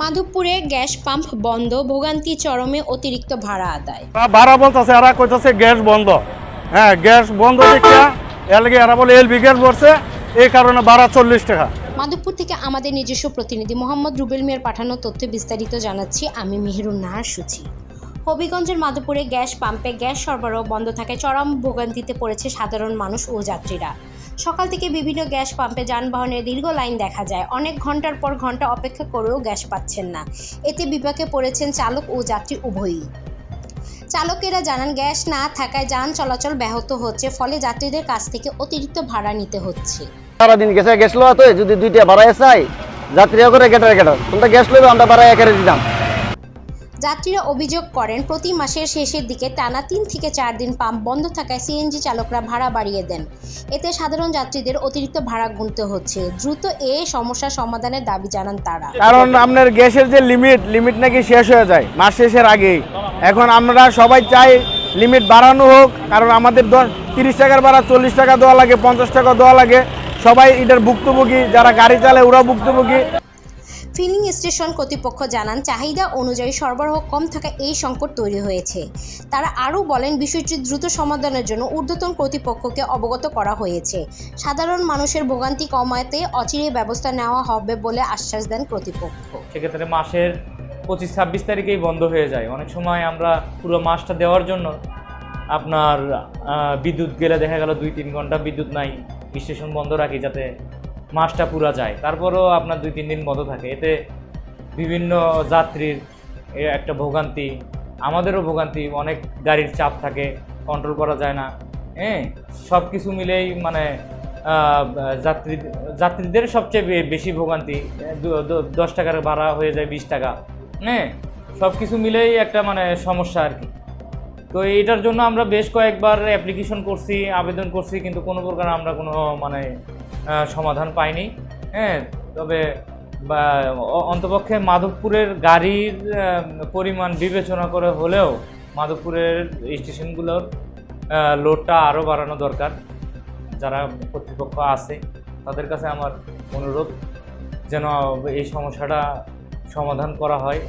মাধবপুরে gas pump বন্ধ ভোগান্তি চরমে অতিরিক্ত ভাড়া আদায়। ভাড়া বলতেছে এরা কইতেছে গ্যাস বন্ধ। হ্যাঁ গ্যাস বন্ধ দেখিয়া এর লাগে এরা বলে এলবি গ্যাস ভরছে। এই কারণে ভাড়া চল্লিশ টাকা। মাধবপুর থেকে আমাদের নিজস্ব প্রতিনিধি মোহাম্মদ রুবেল মিয়ার পাঠানো তথ্য বিস্তারিত জানাচ্ছি। আমি মেহেরুন নাহার সূচি। হবিগঞ্জের মাধবপুরে গ্যাস পাম্পে গ্যাস সরবরাহ বন্ধ থাকায় চরম ভোগান্তিতে পড়েছে সাধারণ মানুষ ও যাত্রীরা। সকাল থেকে বিভিন্ন গ্যাস পাম্পে যানবাহনের দীর্ঘ লাইন দেখা যায়। অনেক ঘণ্টার পর ঘণ্টা অপেক্ষা করেও গ্যাস পাচ্ছেন না। এতে বিপাকে পড়েছেন চালক ও যাত্রী উভয়ই। চালকেরা জানান, গ্যাস না থাকায় যান চলাচল ব্যাহত হচ্ছে, ফলে যাত্রীদের কাছ থেকে অতিরিক্ত ভাড়া নিতে হচ্ছে। সারাদিন গেছে গ্যাস লওয়া তো, যদি দুইটা ভাড়ায় চাই যাত্রীরা করে গেটার গেটার। তোমরা গ্যাস লইবে, আমরা ভাড়া একারে দিতাম যাত্রীরা অভিযোগ করেন, প্রতি মাসের শেষের দিকে টানা তিন থেকে চার দিন পাম্প বন্ধ থাকায় সিএনজি চালকরা ভাড়া বাড়িয়ে দেন। এতে সাধারণ যাত্রীদের অতিরিক্ত ভাড়া গুনতে হচ্ছে। দ্রুত এ সমস্যার সমাধানের দাবি জানান তারা। কারণ আপনার গ্যাসের যে লিমিট লিমিট নাকি শেষ হয়ে যায়, মাস শেষের আগেই। এখন আমরা সবাই চাই লিমিট বাড়ানো হোক, কারণ আমাদের তিরিশ টাকার ভাড়া, চল্লিশ টাকা দেওয়া লাগে, পঞ্চাশ টাকা দেওয়া লাগে। সবাই এটার ভুক্তভোগী, যারা গাড়ি চালায় ওরা ভুক্তভোগী। ফিলিং স্টেশন কর্তৃপক্ষ জানান, চাহিদা অনুযায়ী সরবরাহ কম থাকা এই সংকট তৈরি হয়েছে। তারা আরও বলেন, বিষয়টি দ্রুত সমাধানের জন্য ঊর্ধ্বতন কর্তৃপক্ষকে অবগত করা হয়েছে। সাধারণ মানুষের ভোগান্তি কমাতে অচিরে ব্যবস্থা নেওয়া হবে বলে আশ্বাস দেন কর্তৃপক্ষ। সেক্ষেত্রে মাসের পঁচিশ ছাব্বিশ তারিখেই বন্ধ হয়ে যায়। অনেক সময় আমরা পুরো মাসটা দেওয়ার জন্য আপনার বিদ্যুৎ গেলে দেখা গেল দুই তিন ঘণ্টা বিদ্যুৎ নাই। স্টেশন বন্ধ রাখি যাতে মাসটা পুরা যায়। তারপরেও আপনার দুই, তিন দিন বন্ধ থাকে। এতে বিভিন্ন যাত্রীর একটা ভোগান্তি, আমাদেরও ভোগান্তি, অনেক গাড়ির চাপ থাকে কন্ট্রোল করা যায় না। হ্যাঁ সব কিছু মিলেই মানে যাত্রী, যাত্রীদের সবচেয়ে বেশি ভোগান্তি দশ টাকার ভাড়া হয়ে যায় বিশ টাকা। হ্যাঁ সব কিছু মিলেই একটা মানে সমস্যা আর কি। তো এইটার জন্য আমরা বেশ কয়েকবার অ্যাপ্লিকেশন করছি, আবেদন করছি, কিন্তু কোনো প্রকার আমরা কোনো মানে সমাধান পায়নি হ্যাঁ? তবে অন্তপক্ষে মাধবপুরের গাড়ির পরিমাণ বিবেচনা করে হলেও মাধবপুরের স্টেশনগুলোর লোডটা আরও বাড়ানো দরকার। যারা কর্তৃপক্ষ আছে, তাদের কাছে আমার অনুরোধ, যেন এই সমস্যাটা সমাধান করা হয়।